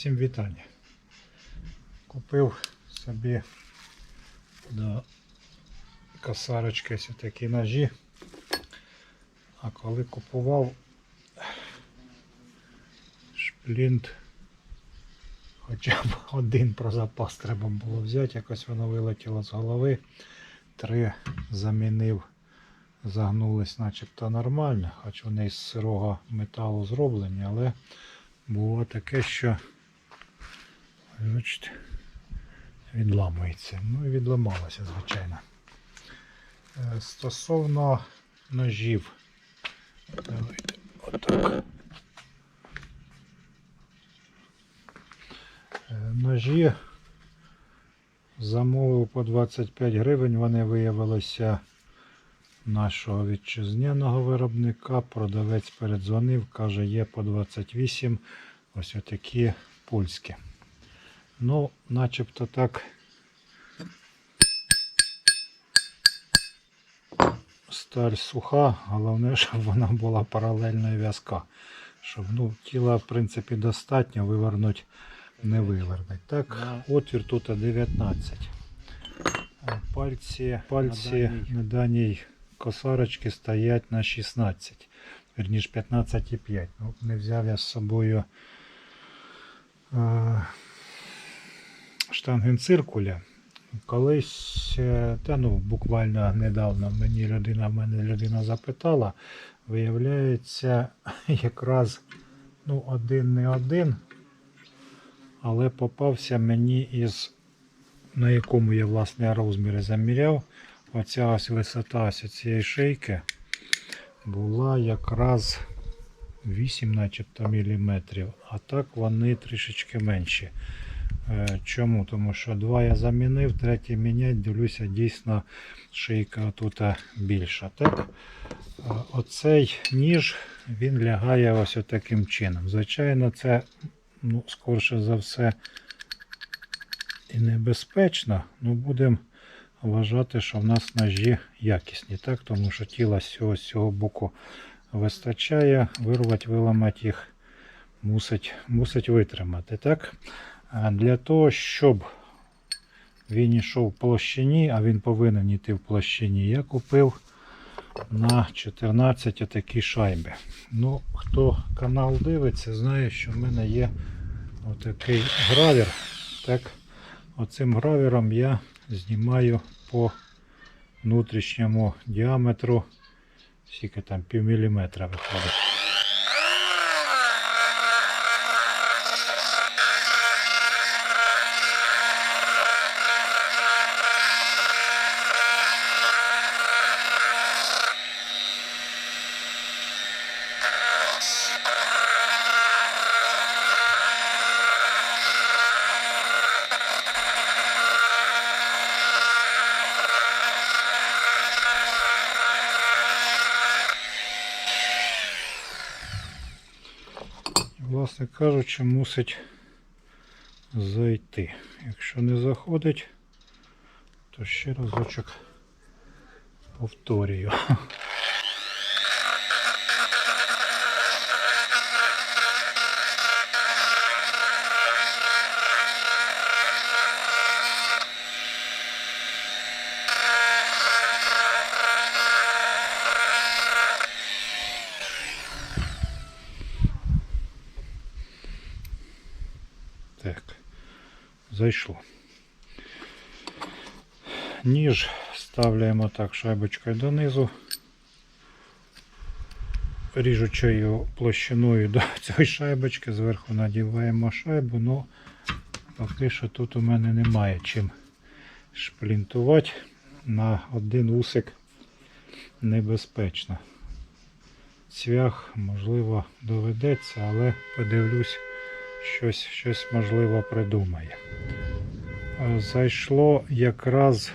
Всім вітання. Купив собі до косарочки ось такі ножі. А коли купував шплінт, хоча б один про запас треба було взяти, якось воно вилетіло з голови. Три замінив, загнулись начебто нормально, хоч вони з сирого металу зроблені, але було таке, що бачите, відламується. Ну і відламалося, звичайно. Е, Стосовно ножів. Давайте отак. Е, Ножі замовив по 25 гривень. Вони виявилися нашого вітчизняного виробника. Продавець передзвонив, каже, є по 28. Ось отакі польські. Ну, начебто так. Сталь суха, головне, щоб вона була паралельно і в'язка. Щоб ну, тіла, в принципі, достатньо, вивернуть не вивернуть. Так, отвір тут 19. А Пальці, пальці на даній косарочці стоять на 16. Вірніш 15,5. Ну, не взяв я з собою е, штангенциркуля. Колись, е, та ну буквально недавно мені людина, мене людина запитала, виявляється, якраз ну, один не один, але попався мені із, на якому я власне розміри заміряв. Оця ось висота ось цієї шийки була якраз 8 начебто міліметрів, а так вони трішечки менші. Е, Чому? Тому що два я замінив, третій мінять, дивлюся, дійсно шийка тут більша. Так? Е, Оцей ніж він лягає ось таким чином. Звичайно, це ну, скорше за все і небезпечно, але будемо вважати, що в нас ножі якісні, так? тому що тіла з цього, з цього боку вистачає, вирвати, виламати їх мусить, мусить витримати. Так? Для того, щоб він йшов в площині, а він повинен йти в площині, я купив на 14 такі шайби. Ну, хто канал дивиться, знає, що в мене є отакий гравір. Так, оцим гравіром я знімаю по внутрішньому діаметру, скільки там пів міліметра виходить. Власне кажучи, мусить зайти. Якщо не заходить, то ще разочок повторюю. Так, зайшло. Ніж ставляємо так шайбочкою донизу. Ріжучою площиною до цієї шайбочки, зверху надіваємо шайбу, ну поки що тут у мене немає чим шплінтувати. На один усик небезпечно. Цвях, можливо, доведеться, але подивлюсь щось, щось можливо придумає. Е, Зайшло якраз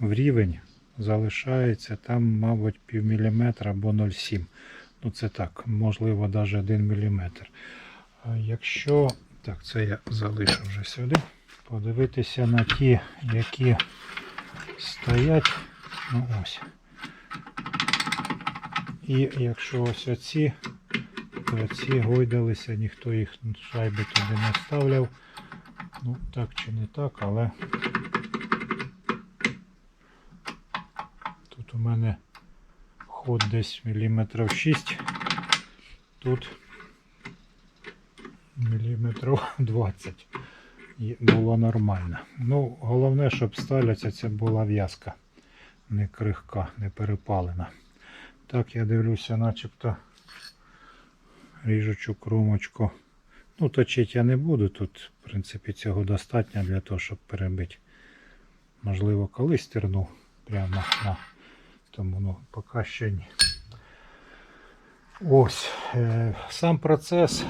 в рівень, залишається там, мабуть, пів міліметра або 0,7. Ну це так, можливо, навіть 1 міліметр. Е, Якщо, так, це я залишу вже сюди. Подивитися на ті, які стоять. Ну ось. І якщо ось оці оці гойдалися, ніхто їх шайби туди не ставляв. Ну, так чи не так, але тут у мене ход десь міліметрів 6. Тут міліметрів 20. І було нормально. Ну, головне, щоб сталяця це була в'язка. Не крихка, не перепалена. Так, я дивлюся, начебто ріжучу кромочку. Ну, точити я не буду. Тут, в принципі, цього достатньо для того, щоб перебити. Можливо, колись терну прямо на тому, ну, поки ще ні. Ось. Е, сам процес,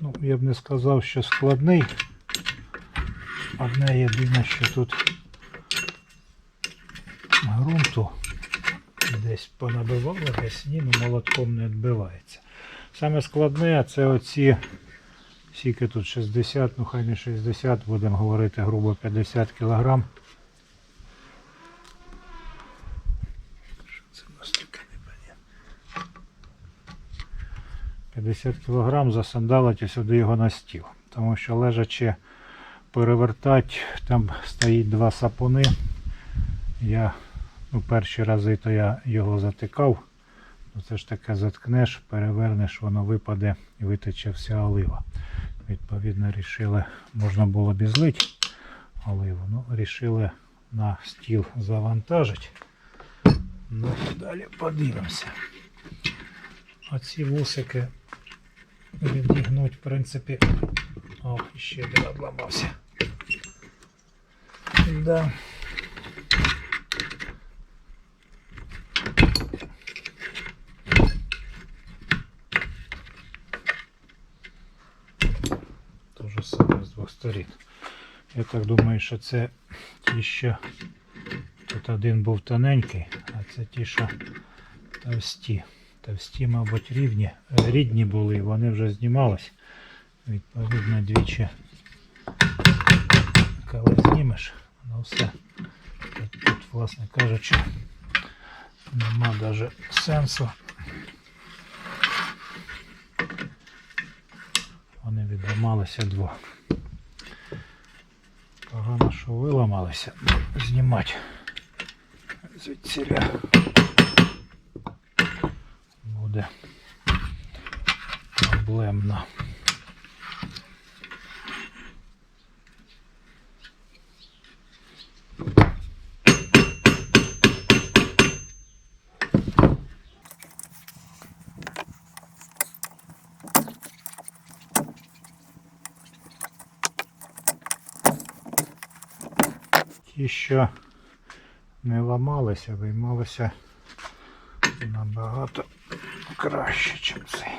ну, я б не сказав, що складний. Одне єдине, що тут ґрунту десь понабивало, десь ні, ну молотком не відбивається. Саме складне це оці, скільки тут 60, ну хай не 60, будемо говорити грубо 50 кг. Що це у нас таке непонятно? 50 кг засандалити сюди його на стіл. Тому що лежачи перевертати, там стоїть два сапуни. Я ну, перші рази то я його затикав. Ну, це ж таке заткнеш, перевернеш, воно випаде і витече вся олива. Відповідно, рішили, можна було б і злити оливу. Ну, рішили на стіл завантажити. Ну, далі подивимося. Оці вусики відігнуть, в принципі. О, ще один обламався. Да. Же саме з двох сторін. Я так думаю, що це ті, що тут один був тоненький, а це ті, що товсті. Товсті, мабуть, рівні, рідні були, вони вже знімались. Відповідно, двічі, коли знімеш, воно все. Тут, власне кажучи, нема навіть сенсу. Вони відламалися двох. Погано, що виламалися. Знімати звідсіля буде проблемно. Ті, що не ламалися, виймалися набагато краще, ніж цей.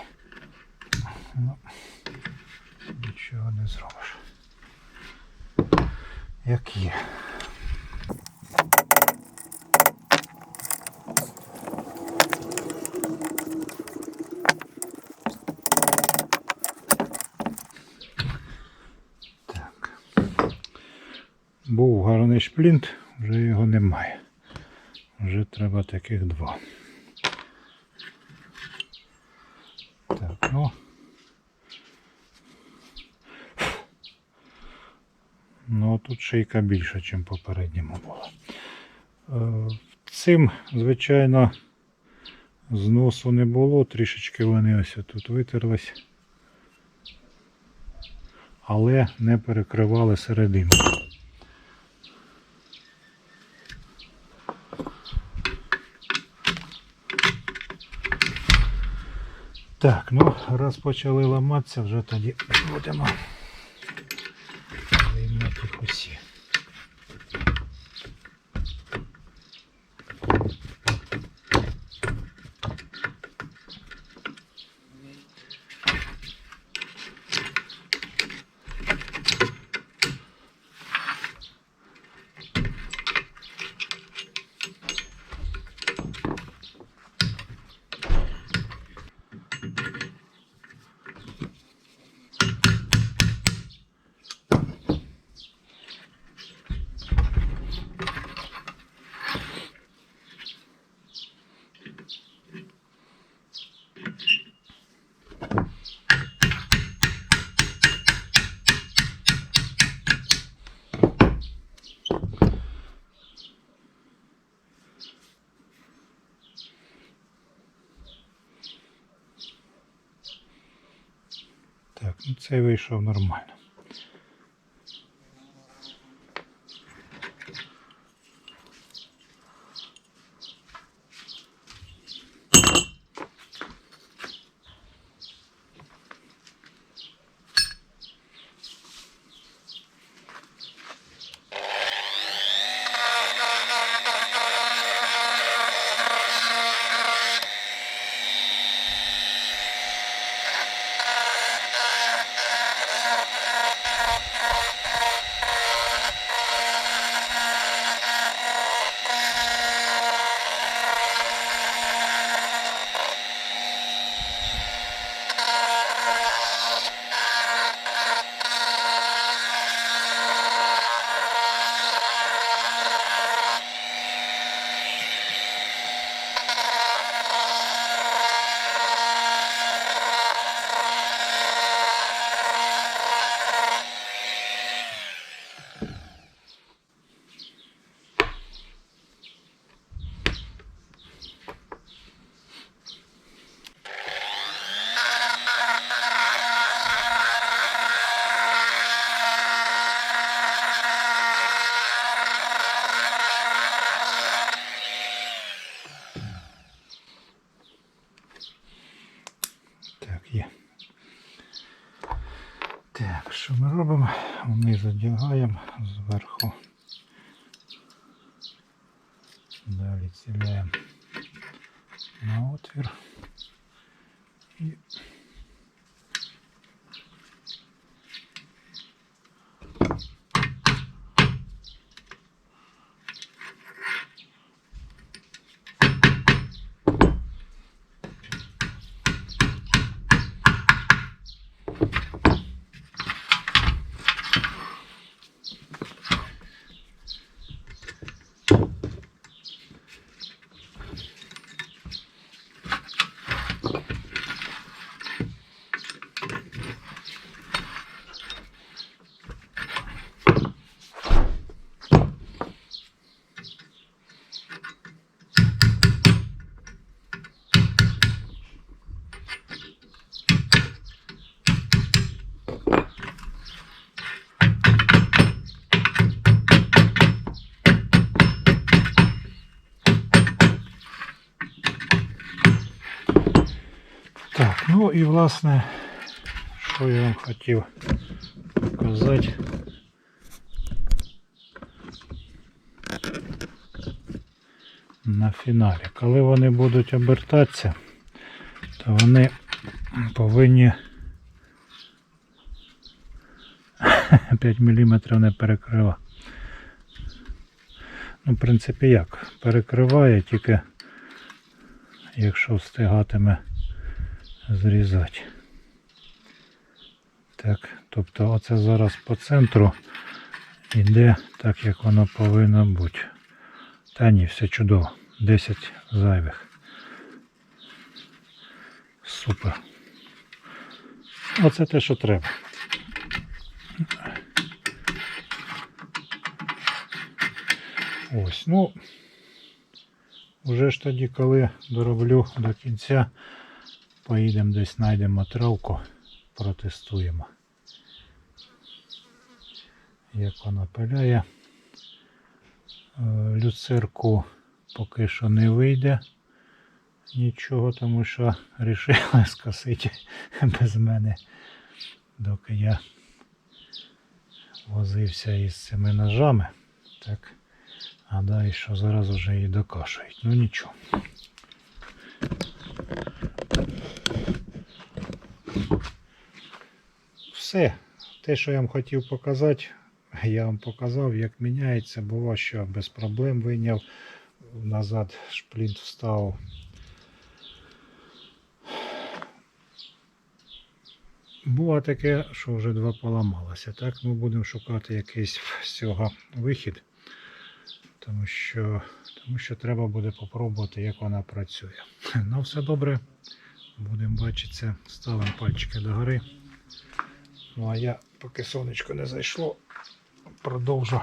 Ну, нічого не зробиш. Як є. Був гарний шплінт, вже його немає. Вже треба таких два. Так, ну. Ну, тут шийка більша, ніж попередньому була. Е, Цим, звичайно, зносу не було, трішечки вони ось тут витерлись, але не перекривали середину. Так, ну раз почали ламатися, вже тоді будемо виймати усі. Цей вийшов нормально. Так, є. Так, що ми робимо? Вниз одягаємо зверху. Далі ціляємо на отвір. І Так, ну і власне, що я вам хотів показати. На фіналі. Коли вони будуть обертатися, то вони повинні 5 мм не перекривати. Ну, в принципі, як? Перекриває тільки якщо встигатиме зрізати. Так, тобто оце зараз по центру йде так, як воно повинно бути. Та ні, все чудово. 10 зайвих. Супер. Оце те, що треба. Ось, ну, вже ж тоді, коли дороблю до кінця, поїдемо десь знайдемо травку, протестуємо. Як вона пиляє. Е, Люцерку поки що не вийде нічого, тому що вирішили скосити без мене, доки я возився із цими ножами. Так. Гадаю, що зараз вже її докашують. Ну нічого. Все. Те, що я вам хотів показати, я вам показав, як міняється. Було, що без проблем вийняв. Назад шплінт встав. Було таке, що вже два поламалося. Так, ми будемо шукати якийсь з цього вихід тому що, тому що треба буде попробувати, як вона працює. Ну, все добре. Будемо бачитися. Ставимо пальчики догори. Ну а я, поки сонечко не зайшло, продовжу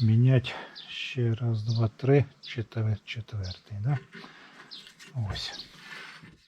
міняти ще раз, два, три, четвер, четвертий. Да? Ось.